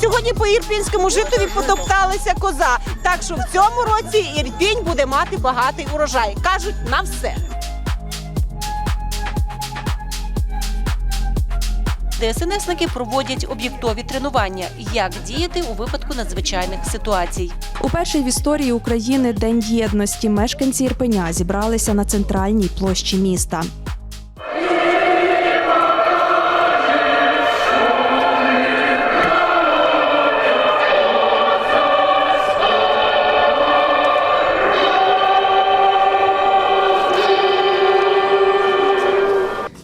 Сьогодні по ірпінському житові потопталася коза. Так що в цьому році Ірпінь буде мати багатий урожай. Кажуть на все. ДСНСники проводять об'єктові тренування, як діяти у випадку надзвичайних ситуацій. У перший в історії України День єдності мешканці Ірпеня зібралися на центральній площі міста.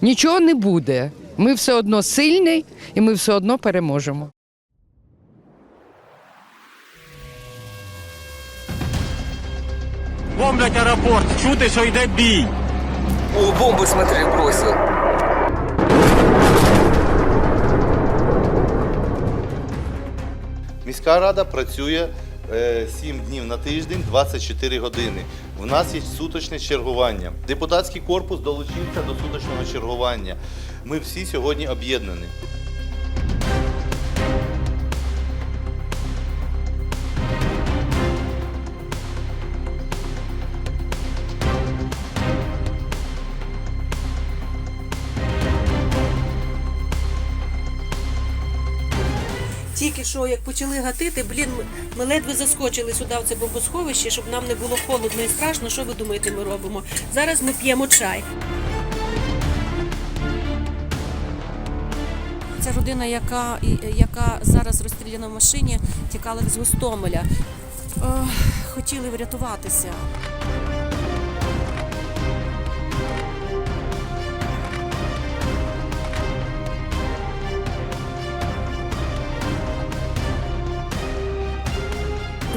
Нічого не буде. Ми все одно сильні і ми все одно переможемо. Бомблять аеропорт, чути, що йде бій. О, бомбы, смотри, бросил. Міська рада працює 7 днів на тиждень, 24 години. У нас є суточне чергування. Депутатський корпус долучився до суточного чергування. Ми всі сьогодні об'єднані. Тільки що як почали гатити, блін, ми, ледве заскочили сюди в це бомбосховище, щоб нам не було холодно і страшно. Що ви думаєте, ми робимо? Зараз ми п'ємо чай. Це родина, яка, яка зараз розстріляна в машині, тікала з Гостомеля. Ох, хотіли врятуватися. –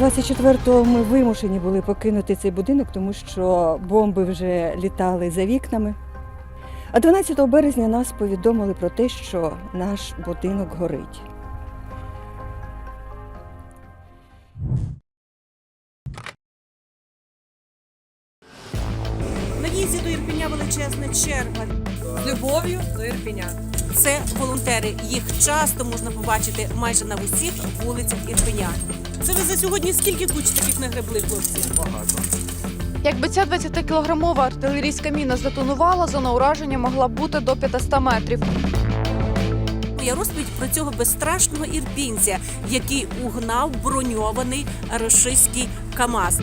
24-го ми вимушені були покинути цей будинок, тому що бомби вже літали за вікнами. А 12 березня нас повідомили про те, що наш будинок горить. На в'їзді до Ірпеня величезна черга. З любов'ю до Ірпеня. Це волонтери. Їх часто можна побачити майже на усіх вулицях Ірпеня. Це ви за сьогодні скільки куч таких нагребли, хлопці? Якби ця 20-кілограмова артилерійська міна здетонувала, зона ураження могла б бути до 500 метрів. Я розповідь про цього безстрашного ірпінця, який угнав броньований російський КАМАЗ.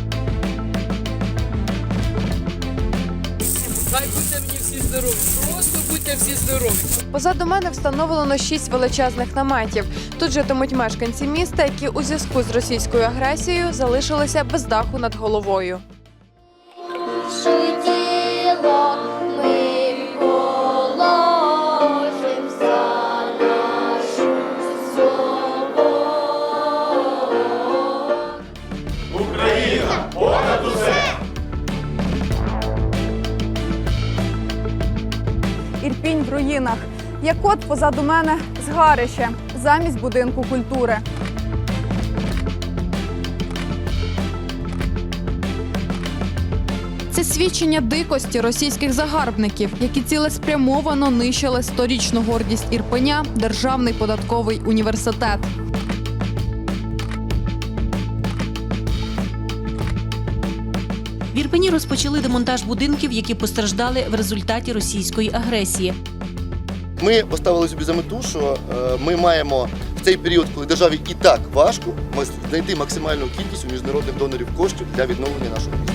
Хай будьте мені всі здорові. Просто будьте всі здорові. Позаду мене встановлено шість величезних наметів. Тут житимуть мешканці міста, які у зв'язку з російською агресією залишилися без даху над головою. Ірпінь в руїнах. Як от позаду мене згарище замість будинку культури. Це свідчення дикості російських загарбників, які цілеспрямовано нищили сторічну гордість Ірпеня Державний податковий університет. В Ірпені розпочали демонтаж будинків, які постраждали в результаті російської агресії. Ми поставили собі за мету, що е, ми маємо в цей період, коли державі і так важко, знайти максимальну кількість у міжнародних донорів коштів для відновлення нашого міста.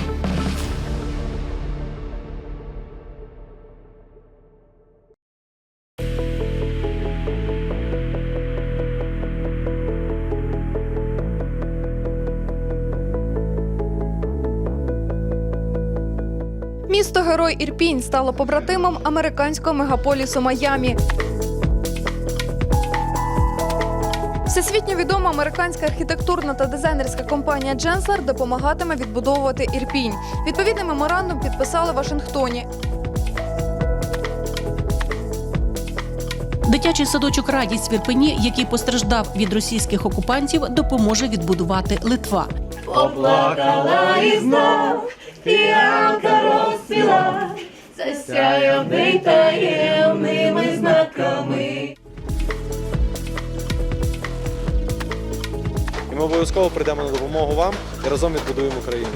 Місто Герой Ірпінь стало побратимом американського мегаполісу Майамі. Всесвітньо відома американська архітектурна та дизайнерська компанія Дженслер допомагатиме відбудовувати Ірпінь. Відповідний меморандум підписали в Вашингтоні. Дитячий садочок Радість в Ірпені, який постраждав від російських окупантів, допоможе відбудувати Литва. Поплакала і знов фіалка розцвіла, засяє в таємними знаками. І ми обов'язково прийдемо на допомогу вам і разом відбудуємо Україну.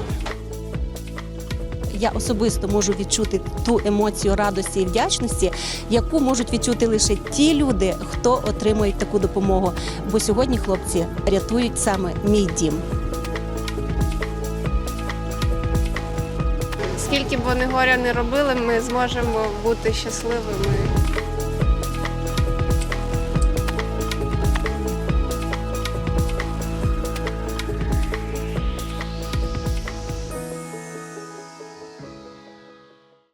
Я особисто можу відчути ту емоцію радості і вдячності, яку можуть відчути лише ті люди, хто отримують таку допомогу. Бо сьогодні хлопці рятують саме мій дім. Скільки б вони горя не робили, ми зможемо бути щасливими.